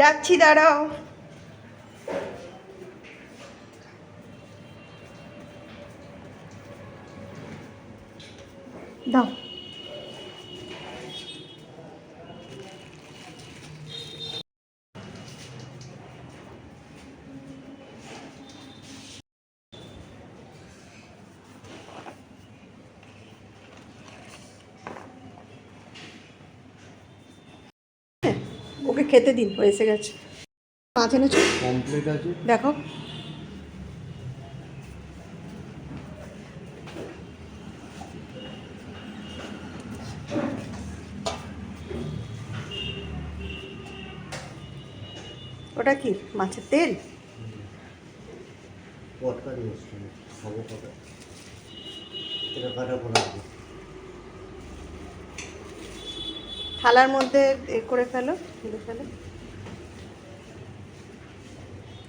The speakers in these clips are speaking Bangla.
যাচ্ছি দাঁড়াও। দাও। খেতে দিন এসে গেছে। মাছ এনেছো কমপ্লিট আছে? দেখো। ওটা কি মাছের তেল? পটকা নিয়ে এসছি খাব কটা। এটা কাটা পড়া থালার মধ্যে এ করে ফেলো ঢেলে ফেলো।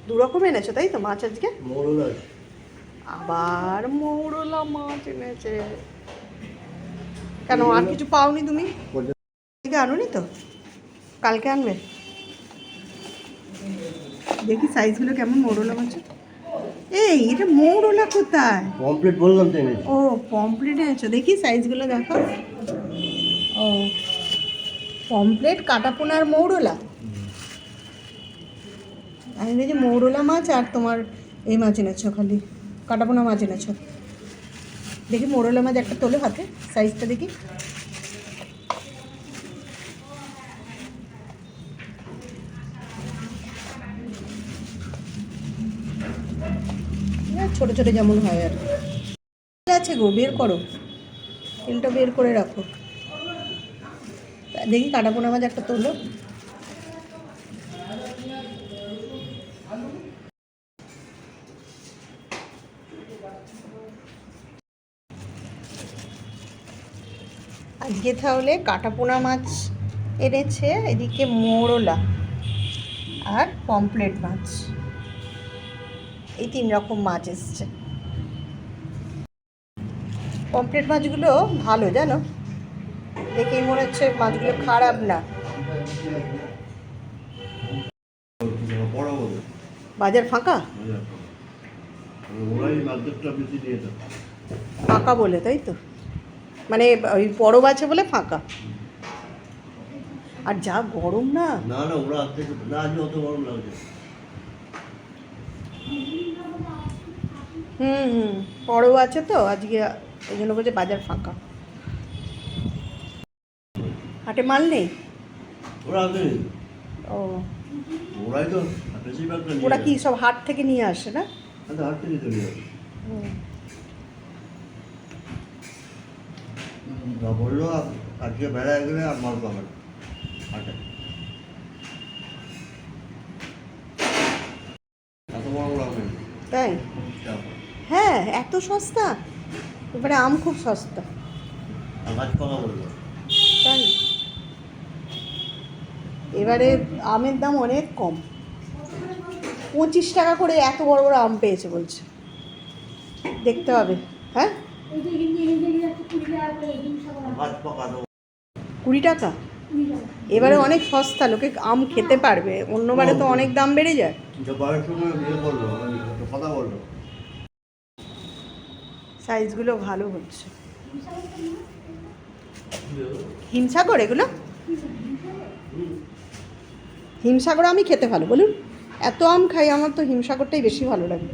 দু রকম এনেছো তাই তো মাছ আজকে? আবার মৌরলা মাছ এনেছে। কেন আর কিছু পাওনি তুমি? আনুনি তো? কালকে আনবে? দেখি সাইজগুলো কেমন মৌরলা মাছ এই এটা মৌরলা কোথায়? কমপ্লিট বললাম তো ও পমপ্লেট এনেছো। দেখি সাইজগুলো দেখো ও পমপ্লেট কাটাপোনার মৌরলা। আমি ভেবেছি মৌরলা মাছ আর তোমার এই মাছ এনেছো খালি, কাটাপোনা মাছ এনেছো। দেখি মৌরলা মাছ একটা তোলো হাতে সাইজটা দেখি। ছোট ছোট যেমন হয় আর আছে গো, বের করো। তেলটা বের করে রাখো। দেখি কাটাপোনা মাছ একটা তোলো। আজকে তাহলে কাটাপোনা মাছ এনেছে, এদিকে মোরলা আর পমপ্লেট মাছ। এই তিন রকম মাছ এসছে। পমপ্লেট মাছগুলো ভালো, জানো? দেখেই মনে হচ্ছে মাছগুলো খারাপ না। বড় বড় বাজার ফাঁকা? ফাঁকা বলে, তাই তো? মানে ওই বরফ আছে বলে ফাঁকা। আর যা গরম না। না না ওরা না আজ অত গরম লাগছে হুম হুম বরফ আছে তো, আজকে ওই জন্য বলছে বাজার ফাঁকা। হাটে মাল নেই? ও। ওরাই তো ওরা কি সব হাট থেকে নিয়ে আসে না? আচ্ছা, হাট থেকে চলে। যা বলল আজকে বেড়ায় গেলে আর পাবে না হাটে। তাই? হ্যাঁ এত সস্তা? এবারে আম খুব সস্তা। তাই? এবারে আমের দাম অনেক কম। পঁচিশ টাকা করে এত বড় বড় আম পেয়েছে বলছে। দেখতে হবে হ্যাঁ? কুড়ি টাকা? এবারে অনেক সস্তা, লোকে আম খেতে পারবে। অন্যবারে তো অনেক দাম বেড়ে যায়। সাইজগুলো ভালো হচ্ছে। হিমসাগর এগুলো? হিমসাগর আমি খেতে ভালো বলুন। এত আম খাই আমার তো হিমসাগরটাই বেশি ভালো লাগে।